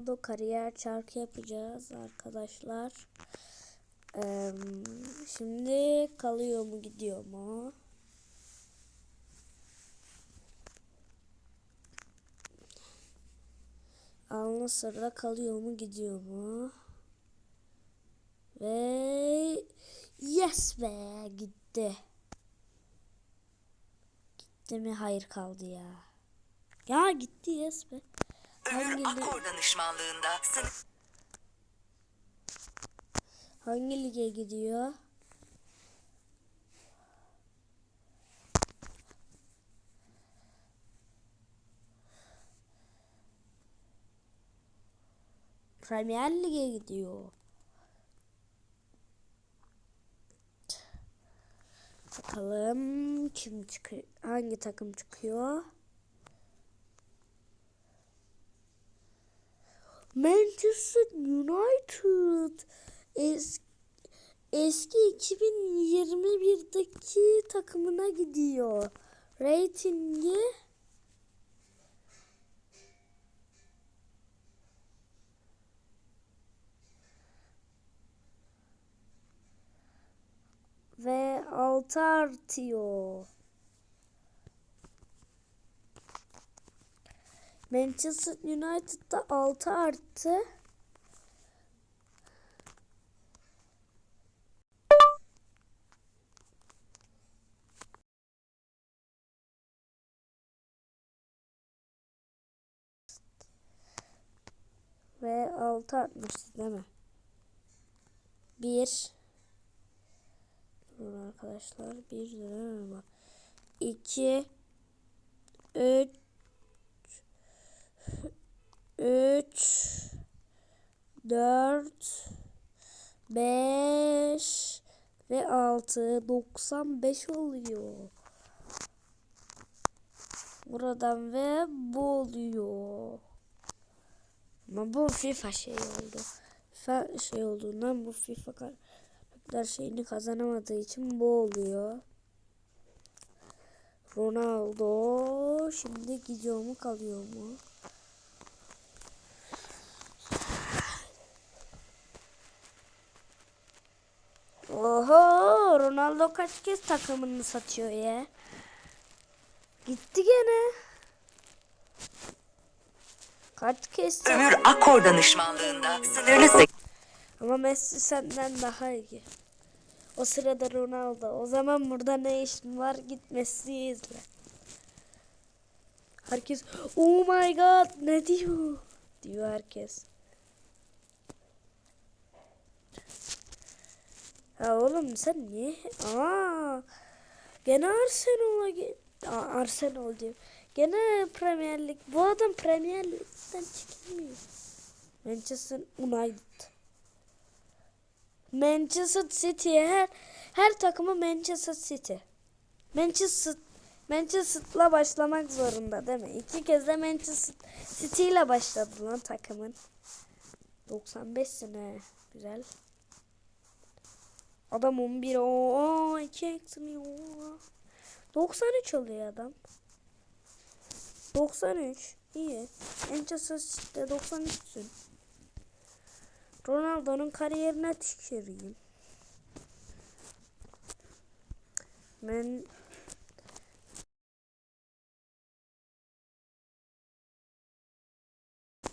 Ronaldo kariyer çarkı yapacağız arkadaşlar. Ee, şimdi kalıyor mu gidiyor mu? Al sırada kalıyor mu gidiyor mu? Ve yes be gitti. Gitti mi? Hayır kaldı ya. Ya gitti yes be. Ömür Hangi Akkor danışmanlığında sınıf Hangi lige gidiyor? Premier Lig'e gidiyor. Bakalım kim çıkıyor? Hangi takım çıkıyor? Manchester United. Es, eski 2021'deki takımına gidiyor. Ratingi ve 6 artıyor. Manchester United'da 6 arttı. Ve 6 artmıştı değil mi? 1 Durun arkadaşlar. 1 lira bak. 2 3 3 4 5 ve 6 95 oluyor. Buradan ve bu oluyor. Ama bu FIFA şey oldu. FIFA şey olduğundan bu FIFA karakter şeyini kazanamadığı için bu oluyor. Ronaldo şimdi gidiyor mu kalıyor mu? Oho Ronaldo kaç kez takımını satıyor ya? Gitti gene. Kaç kez Ömür Akkor danışmanlığında sınırlı sek Ama Messi senden daha iyi. O sırada Ronaldo. O zaman burada ne işin var? Git Messi'yi izle. Herkes oh my god ne diyor? Diyor herkes. Ha oğlum sen niye? Aa, gene Arsenal'a Aa, Arsenal diyor. Gene Premier Lig. Bu adam Premier Lig'den çekilmiyor. Manchester United. Manchester City her her takımı Manchester City. Manchester Manchester'la başlamak zorunda değil mi? İki kez de Manchester City ile başladı lan takımın. 95 sene güzel. Adam 11 o 2 eksi mi o 93 oluyor adam. 93 iyi. Manchester City'de 93'sün. Ronaldo'nun kariyerine tüküreyim. Ben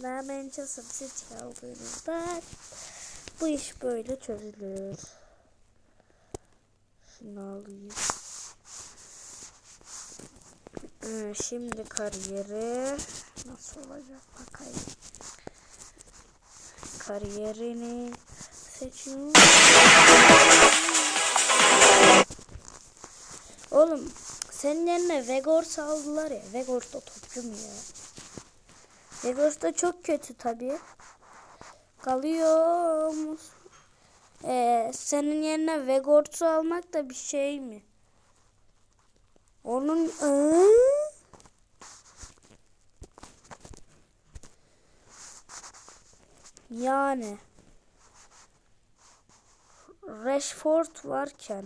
ve Manchester City aldığınızda bu iş böyle çözülür. Şunu alayım. Ee, şimdi kariyeri nasıl olacak bakayım. Kariyerini seçiyorum. Oğlum senin yerine Vegors aldılar ya. Vegors da topçu mu ya? Vegors da çok kötü tabii. Kalıyor mu? Ee, senin yerine Vegors'u almak da bir şey mi? Onun yani Rashford varken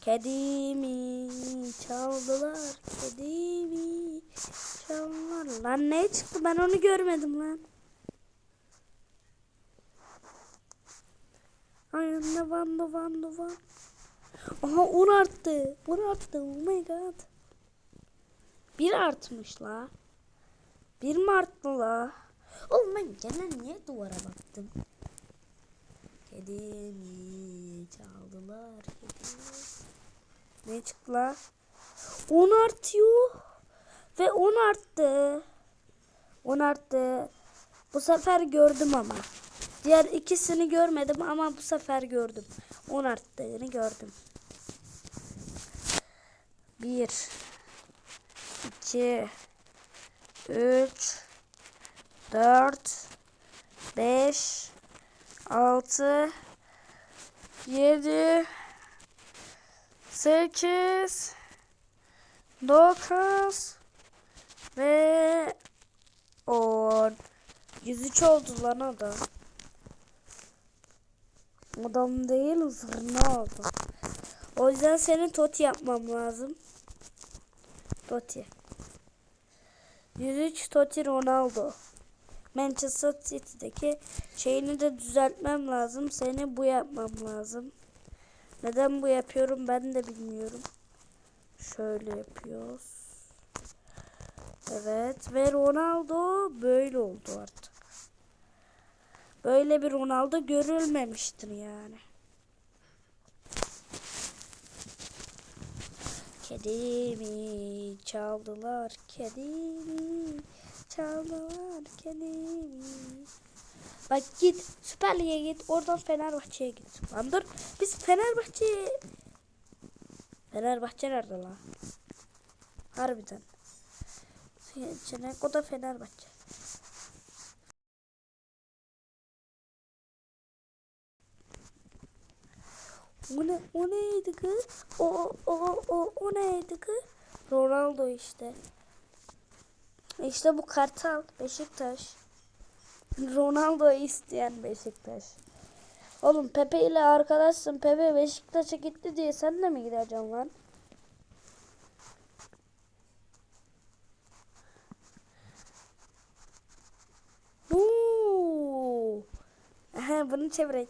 Kedimi çaldılar kedimi Şalvar. Lan ne çıktı ben onu görmedim lan. Da van da van. Aha 10 arttı. 10 arttı. Oh my god. Bir artmış la. Bir mi arttı la? Oğlum ben gene niye duvara baktım? Kedimi çaldılar kedimi. Ne çıktı la? 10 artıyor. Ve 10 arttı. 10 arttı. Bu sefer gördüm ama. Diğer ikisini görmedim ama bu sefer gördüm. 10 arttığını gördüm. 1 2 3 4 5 6 7 8 9 ve 10 103 oldu lan adam. Adam değil zırna oldu. O yüzden senin Toti yapmam lazım. Toti. 103 Toti Ronaldo. Manchester City'deki şeyini de düzeltmem lazım. Seni bu yapmam lazım. Neden bu yapıyorum ben de bilmiyorum. Şöyle yapıyoruz. Evet ve Ronaldo böyle oldu artık. Böyle bir Ronaldo görülmemiştir yani. Kedimi çaldılar, kedimi çaldılar, kedimi. Bak git Süper Lig'e git, oradan Fenerbahçe'ye git. Lan dur, biz Fenerbahçe... Fenerbahçe nerede lan? Harbiden. Ceneko da Fenerbahçe. O ne, o neydi kız? O, o, o, o neydi kız? Ronaldo işte. İşte bu Kartal, Beşiktaş. Ronaldo'yu isteyen Beşiktaş. Oğlum Pepe ile arkadaşsın. Pepe Beşiktaş'a gitti diye sen de mi gideceksin lan? Bunu çevireyim.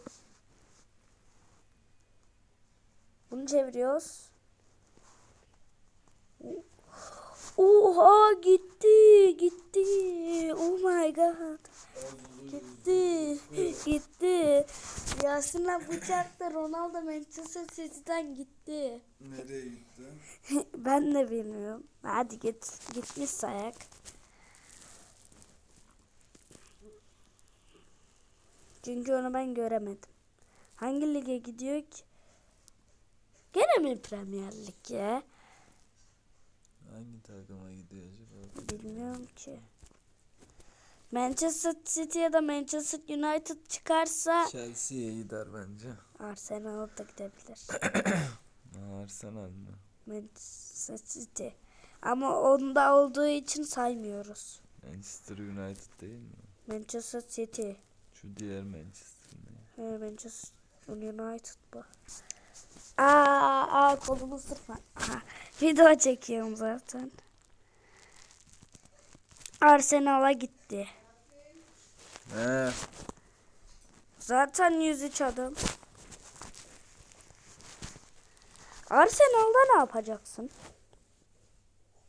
Bunu çeviriyoruz. Oha gitti gitti. Oh my god. Gitti. Gitti. Yasin'le bıçakta Ronaldo Manchester City'den gitti. Nereye gitti? ben de bilmiyorum. Hadi git. Gitmiş sayak. Çünkü onu ben göremedim. Hangi lige gidiyor ki? Gene mi Premier Lig ya? Hangi takıma gidiyor acaba? Bilmiyorum ki. Manchester City ya da Manchester United çıkarsa Chelsea'ye gider bence. Arsenal'a da gidebilir. Arsenal mı? Manchester City. Ama onda olduğu için saymıyoruz. Manchester United değil mi? Manchester City. Şu diğer Manchester ne? He, Manchester United bu. Aa, aa kolumu sırma. Aha, video çekiyorum zaten. Arsenal'a gitti. He. Zaten 103 adam. Arsenal'da ne yapacaksın?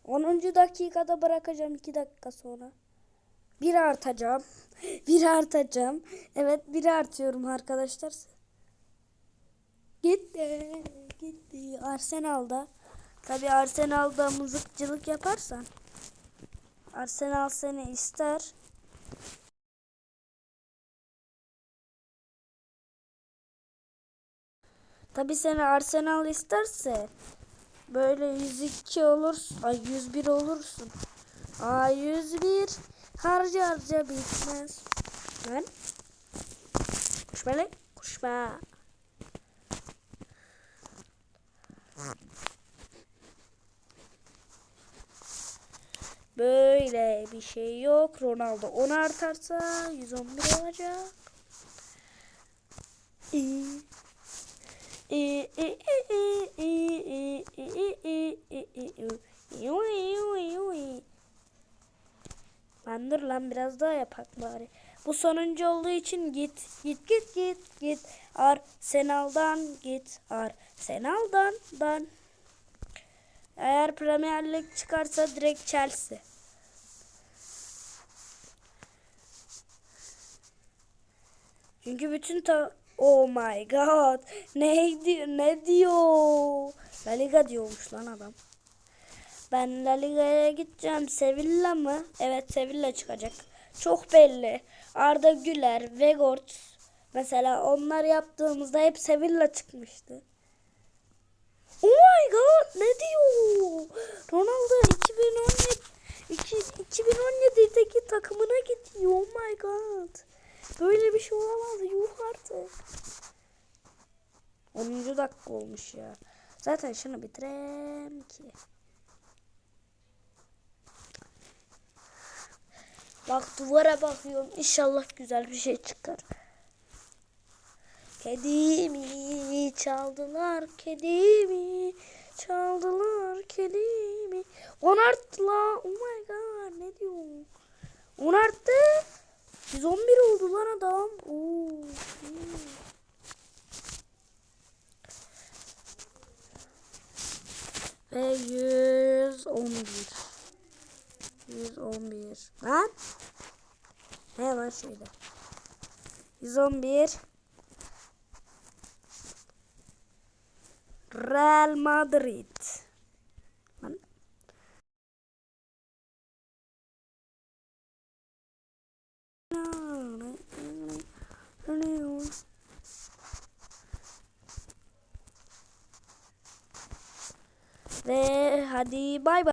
10. dakikada bırakacağım 2 dakika sonra. Bir artacağım. Bir artacağım. Evet bir artıyorum arkadaşlar. Gitti. Gitti. Arsenal'da. Tabi Arsenal'da mızıkçılık yaparsan. Arsenal seni ister. Tabi seni Arsenal isterse böyle 102 olursun. Ay 101 olursun. Ay 101 harca harca bitmez. Lan. Koşma lan. Koşma. Böyle bir şey yok. Ronaldo 10 artarsa 111 olacak. İyi. Lan dur lan biraz daha yapak bari. Bu sonuncu olduğu için git git git git git. Arsenal'dan git. Arsenal'dan dan. Eğer Premier Lig çıkarsa direkt Chelsea. Çünkü bütün ta Oh my god. Ne diyor? Ne diyor? La Liga diyormuş lan adam. Ben La Liga'ya gideceğim. Sevilla mı? Evet Sevilla çıkacak. Çok belli. Arda Güler, Vegort. Mesela onlar yaptığımızda hep Sevilla çıkmıştı. Oh my god ne diyor? Ronaldo 2017 iki- 2017'deki takımına gidiyor. Oh my god. Böyle bir şey olamaz. Yuh artık. 10. dakika olmuş ya. Zaten şunu bitirem ki. Bak duvara bakıyorum. İnşallah güzel bir şey çıkar. Kedimi çaldılar, kedimi çaldılar, kedimi. Onarttı la. Oh my god ne diyor? Onarttı. 111 oldu lan adam. Oo. Ve 111. 111. Lan. Ne lan şeyde. 111. Real Madrid. Lan. Ve hadi bay bay.